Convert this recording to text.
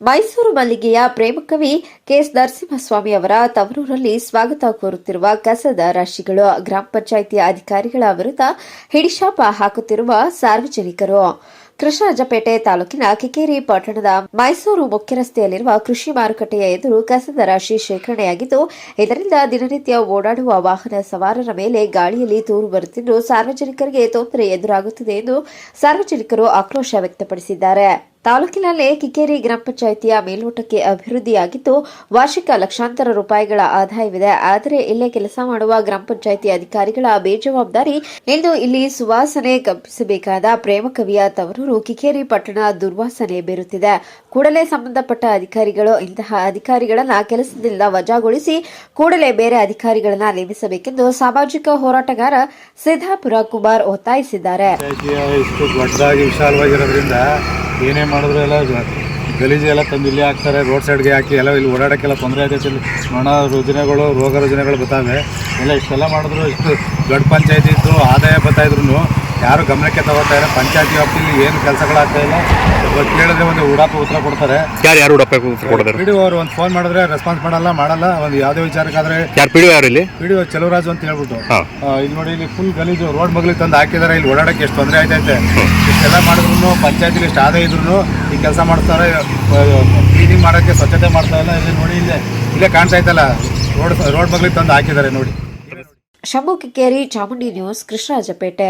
ಮೈಸೂರು ಮಲ್ಲಿಗೆಯ ಪ್ರೇಮಕವಿ ಕೆಎಸ್ ನರಸಿಂಹಸ್ವಾಮಿ ಅವರ ತವರೂರಲ್ಲಿ ಸ್ವಾಗತ ಕೋರುತ್ತಿರುವ ಕಸದ ರಾಶಿಗಳು, ಗ್ರಾಮ ಪಂಚಾಯಿತಿ ಅಧಿಕಾರಿಗಳ ವಿರುದ್ಧ ಹಿಡಿಶಾಪ ಹಾಕುತ್ತಿರುವ ಸಾರ್ವಜನಿಕರು. ಕೃಷ್ಣರಾಜಪೇಟೆ ತಾಲೂಕಿನ ಕಿಕೇರಿ ಪಟ್ಟಣದ ಮೈಸೂರು ಮುಖ್ಯ ರಸ್ತೆಯಲ್ಲಿರುವ ಕೃಷಿ ಮಾರುಕಟ್ಟೆಯ ಎದುರು ಕಸದ ರಾಶಿ ಶೇಖರಣೆಯಾಗಿದ್ದು, ಇದರಿಂದ ದಿನನಿತ್ಯ ಓಡಾಡುವ ವಾಹನ ಸವಾರರ ಮೇಲೆ ಗಾಳಿಯಲ್ಲಿ ತೂರು ಬರುತ್ತಿದ್ದು, ಸಾರ್ವಜನಿಕರಿಗೆ ತೊಂದರೆ ಎದುರಾಗುತ್ತಿದೆ ಎಂದು ಸಾರ್ವಜನಿಕರು ಆಕ್ರೋಶ ವ್ಯಕ್ತಪಡಿಸಿದ್ದಾರೆ. ತಾಲೂಕಿನಲ್ಲೇ ಕಿಕ್ಕೇರಿ ಗ್ರಾಮ ಪಂಚಾಯಿತಿಯ ಮೇಲ್ನೋಟಕ್ಕೆ ಅಭಿವೃದ್ಧಿಯಾಗಿದ್ದು, ವಾರ್ಷಿಕ ಲಕ್ಷಾಂತರ ರೂಪಾಯಿಗಳ ಆದಾಯವಿದೆ. ಆದರೆ ಇಲ್ಲೇ ಕೆಲಸ ಮಾಡುವ ಗ್ರಾಮ ಪಂಚಾಯಿತಿ ಅಧಿಕಾರಿಗಳ ಬೇಜವಾಬ್ದಾರಿ ಎಂದು ಇಲ್ಲಿ ಸುವಾಸನೆ ಕಬ್ಬಿಸಬೇಕಾದ ಪ್ರೇಮ ಕವಿಯ ತವರೂರು ಕಿಕ್ಕೇರಿ ಪಟ್ಟಣ ದುರ್ವಾಸನೆ ಬೀರುತ್ತಿದೆ. ಕೂಡಲೇ ಸಂಬಂಧಪಟ್ಟ ಅಧಿಕಾರಿಗಳು ಇಂತಹ ಅಧಿಕಾರಿಗಳನ್ನ ಕೆಲಸದಿಂದ ವಜಾಗೊಳಿಸಿ ಕೂಡಲೇ ಬೇರೆ ಅಧಿಕಾರಿಗಳನ್ನ ನೇಮಿಸಬೇಕೆಂದು ಸಾಮಾಜಿಕ ಹೋರಾಟಗಾರ ಸಿದ್ದಾಪುರ ಕುಮಾರ್ ಒತ್ತಾಯಿಸಿದ್ದಾರೆ. ಏನೇ ಮಾಡಿದ್ರು ಎಲ್ಲ ಗಲೀಜು ಎಲ್ಲ ತಂದು ಇಲ್ಲಿ ಹಾಕ್ತಾರೆ ರೋಡ್ ಸೈಡ್ಗೆ ಹಾಕಿ ಎಲ್ಲ ಇಲ್ಲಿ ಓಡಾಡೋಕ್ಕೆಲ್ಲ ತೊಂದರೆ ಆಗೈತೆ ಇಲ್ಲಿ ನೊಣ ರುಜಿನಗಳು, ರೋಗ ರುಜಿನಗಳು ಬರ್ತಾವೆ. ಎಲ್ಲ ಇಷ್ಟೆಲ್ಲ ಮಾಡಿದ್ರು, ಇಷ್ಟು ದೊಡ್ಡ ಪಂಚಾಯತಿ ಇದ್ದು ಆದಾಯ ಬರ್ತಾ ಇದ್ರು ಯಾರು ಗಮನಕ್ಕೆ ತಗೋತಾ ಇಲ್ಲ. ಪಂಚಾಯತಿ ವ್ಯಾಪ್ತಿಯಲ್ಲಿ ಏನು ಕೆಲಸಗಳಾಗ್ತಾ ಇಲ್ಲ. ಇವತ್ತು ಕೇಳಿದ್ರೆ ಒಂದು ಉಡಾಪ ಉತ್ತರ ಕೊಡ್ತಾರೆ. ಯಾರು ಯಾರು ಉಡಪ್ಪ ಕೊಡ್ತಾರೆ ಪಿ ಡಿ ಅವರು ಒಂದು ಫೋನ್ ಮಾಡಿದ್ರೆ ರೆಸ್ಪಾನ್ಸ್ ಮಾಡಲ್ಲ ಮಾಡಲ್ಲ. ಒಂದು ಯಾವುದೇ ವಿಚಾರಕ್ಕಾದ್ರೆ ಯಾರು ಪಿಡಿಒ ಯಾರು ಇಲ್ಲಿ ಪಿ ಡಿ ಚೆಲುವರಾಜು ಅಂತ ಹೇಳ್ಬಿಟ್ಟು. ಇಲ್ಲಿ ಆ, ನೋಡಿ ಇಲ್ಲಿ ಫುಲ್ ಗಲೀಜು ರೋಡ್ ಮಗ್ಲಿಗೆ ತಂದು ಹಾಕಿದ್ದಾರೆ. ಇಲ್ಲಿ ಓಡಾಡಕ್ಕೆ ಎಷ್ಟು ತೊಂದರೆ ಆಯ್ತೈತೆ. ಇಷ್ಟೆಲ್ಲ ಮಾಡಿದ್ರು ಪಂಚಾಯತಿಲಿ ಎಷ್ಟು ಆದಾಯ ಇದ್ರು ಈ ಕೆಲಸ ಮಾಡ್ತಾರೆ. ಕ್ಲೀನಿಂಗ್ ಮಾಡೋಕ್ಕೆ ಸ್ವಚ್ಛತೆ ಮಾಡ್ತಾ ಇಲ್ಲ. ಇಲ್ಲಿ ನೋಡಿ ಇಲ್ಲೇ ಇಲ್ಲೇ ಕಾಣ್ತಾ ಇತ್ತಲ್ಲ ರೋಡ್ ರೋಡ್ ಮಗ್ಲಿಗೆ ತಂದು ಹಾಕಿದ್ದಾರೆ ನೋಡಿ. ಶಂಭು ಕಿಕ್ಕೇರಿ ಚಾಮುಂಡಿ ನ್ಯೂಸ್ ಕೃಷ್ಣರಾಜಪೇಟೆ.